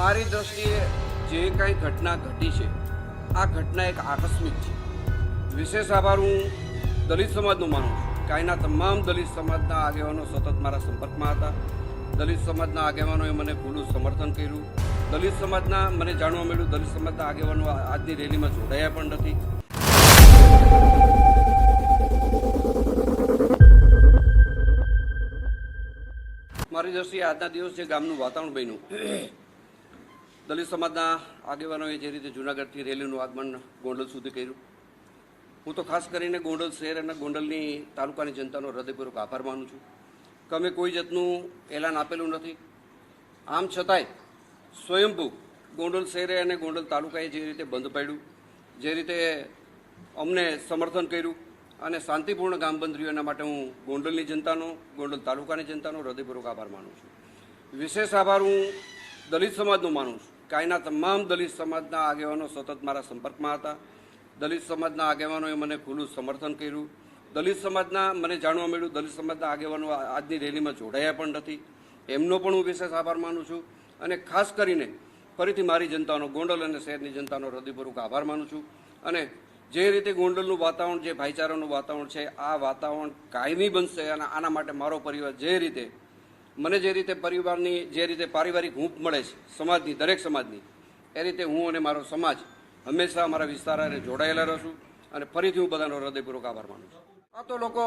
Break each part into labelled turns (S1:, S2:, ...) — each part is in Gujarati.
S1: મારી દ્રષ્ટિએ જે કાંઈ ઘટના ઘટી છે, આ ઘટના એક આકસ્મિક છે. વિશેષ આભાર હું દલિત સમાજનું માનું છું. કાંઈના તમામ દલિત સમાજના આગેવાનો સતત મારા સંપર્કમાં હતા. દલિત સમાજના આગેવાનોએ મને ખુલ્લું સમર્થન કર્યું. દલિત સમાજના મને જાણવા મળ્યું, દલિત સમાજના આગેવાનો આજની રેલીમાં જોડાયા પણ નથી. મારી દ્રષ્ટિએ આજના દિવસ જે ગામનું વાતાવરણ બન્યું દલિત સમાજના આગેવાનોએ જે રીતે જૂનાગઢથી રેલીનું આગમન ગોંડલ સુધી કર્યું. હું તો ખાસ કરીને ગોંડલ શહેર અને ગોંડલની તાલુકાની જનતાનો હૃદયપૂર્વક આભાર માનું છું કે કોઈ જાતનું એલાન આપેલું નથી. આમ છતાંય સ્વયંભૂ ગોંડલ શહેરે અને ગોંડલ તાલુકાએ જે રીતે બંધ પાડ્યું, જે રીતે અમને સમર્થન કર્યું અને શાંતિપૂર્ણ ગામ બંધ રહ્યું એના માટે હું ગોંડલની જનતાનો, ગોંડલ તાલુકાની જનતાનો હૃદયપૂર્વક આભાર માનું છું. વિશેષ આભાર હું દલિત સમાજનો માનું છું. કે અહીંના તમામ દલિત સમાજના આગેવાનો સતત મારા સંપર્કમાં હતા. દલિત સમાજના આગેવાનોએ મને ખુલ્લું સમર્થન કર્યું. દલિત સમાજના, મને જાણવા મળ્યું, દલિત સમાજના આગેવાનો આજની રેલીમાં જોડાયા પણ નથી. એમનો પણ હું વિશેષ આભાર માનું છું. અને ખાસ કરીને ફરીથી મારી જનતાનો ગોંડલ અને શહેરની જનતાનો હૃદયપૂર્વક આભાર માનું છું. અને જે રીતે ગોંડલનું વાતાવરણ, જે ભાઈચારાનું વાતાવરણ છે, આ વાતાવરણ કાયમી બનશે અને આના માટે મારો પરિવાર જે રીતે મને જે રીતે પરિવારની, જે રીતે પારિવારિક હૂંફ મળે છે, સમાજની, દરેક સમાજની, એ રીતે હું અને મારો સમાજ હંમેશા અમારા વિસ્તાર જોડાયેલા રહીશું અને ફરીથી હું બધાનો હૃદયપૂર્વક આભાર માનું છું. આ તો લોકો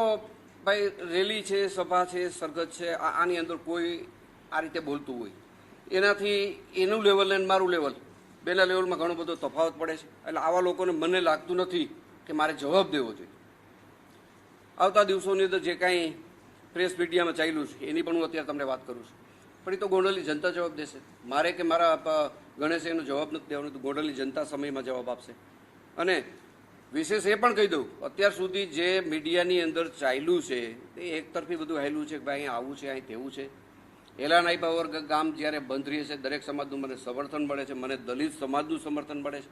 S1: ભાઈ રેલી છે, સભા છે સરગત છે આની અંદર કોઈ આ રીતે બોલતું હોય. એનાથી એનું લેવલ અને મારું લેવલ. બેના લેવલમાં ઘણો બધો તફાવત પડે છે. એટલે આવા લોકોને મને લાગતું નથી કે મારે જવાબ દેવો જોઈએ. આવતા દિવસોની અંદર જે કાંઈ પ્રેસ મીડિયામાં ચાલ્યું છે. એની પણ હું અત્યારે તમને વાત કરું છું. પણ એ તો ગોંડલની જનતા જવાબ દેશે. મારે કે મારા ગણેશે એનો જવાબ નથી દેવાનો, તો ગોંડલની જનતા સમયમાં જવાબ આપશે. અને વિશેષ એ પણ કહી દઉં, અત્યાર સુધી જે મીડિયાની અંદર ચાલ્યું છે, એ એકતરફી બધું હેલું છે કે ભાઈ અહીં આવું છે, અહીં તેવું છે. એલાન આપ્યા વગર ગામ જ્યારે બંધ રહે છે, દરેક સમાજનું મને સમર્થન મળે છે, મને દલિત સમાજનું સમર્થન મળે છે.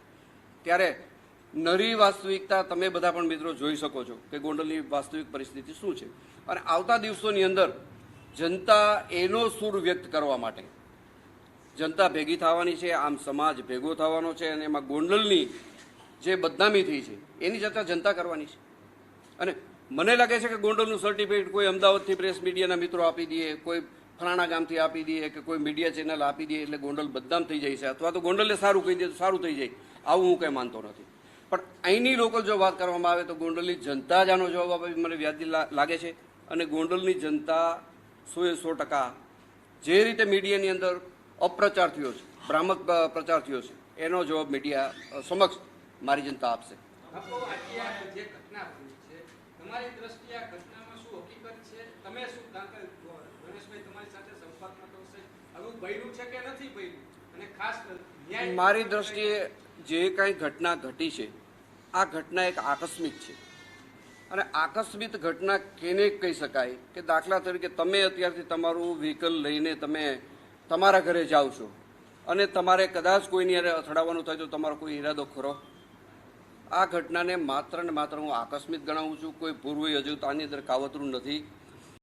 S1: ત્યારે નરી વાસ્તવિકતા તમે બધા પણ મિત્રો જોઈ શકો છો કે ગોંડલની વાસ્તવિક પરિસ્થિતિ શું છે. અને આવતા દિવસોની અંદર જનતા એનો સૂર વ્યક્ત કરવા માટે જનતા ભેગી થવાની છે, આમ સમાજ ભેગો થવાનો છે અને એમાં ગોંડલની જે બદનામી થઈ છે, એની ચર્ચા જનતા કરવાની છે. અને મને લાગે છે કે ગોંડલનું સર્ટિફિકેટ કોઈ અમદાવાદથી પ્રેસ મીડિયાના મિત્રો આપી દઈએ કોઈ ફલાણા ગામથી આપી દઈએ કે કોઈ મીડિયા ચેનલ આપી દઈએ એટલે ગોંડલ બદનામ થઈ જાય છે. અથવા તો ગોંડલને સારું કહી દે તો સારું થઈ જાય. આવું હું કંઈ માનતો નથી. પણ અહીંની લોકલ જો વાત કરવામાં આવે તો ગોંડલની જનતા જ આનો જવાબ આપે મને વ્યાજબી લાગે છે. અને ગોંડલની જનતા સોએ સો ટકા જે રીતે મીડિયાની અંદર અપ્રચાર થયો છે ભ્રામક પ્રચાર થયો છે એનો જવાબ મીડિયા સમક્ષ મારી જનતા આપશે. મારી દ્રષ્ટિએ જે કાંઈ ઘટના ઘટી છે આ ઘટના એક આકસ્મિક છે. અને આકસ્મિક ઘટના કેને કહી શકાય? કે દાખલા તરીકે તમે અત્યારથી તમારું વ્હીકલ લઈને તમે તમારા ઘરે જાઓ છો. અને તમારે કદાચ કોઈની હારે અથડાવવાનું થાય તો તમારો કોઈ ઈરાદો ખરો? આ ઘટનાને માત્ર ને માત્ર હું આકસ્મિક ગણાવું છું. કોઈ પૂર્વ તો આની અંદર કાવતરું નથી.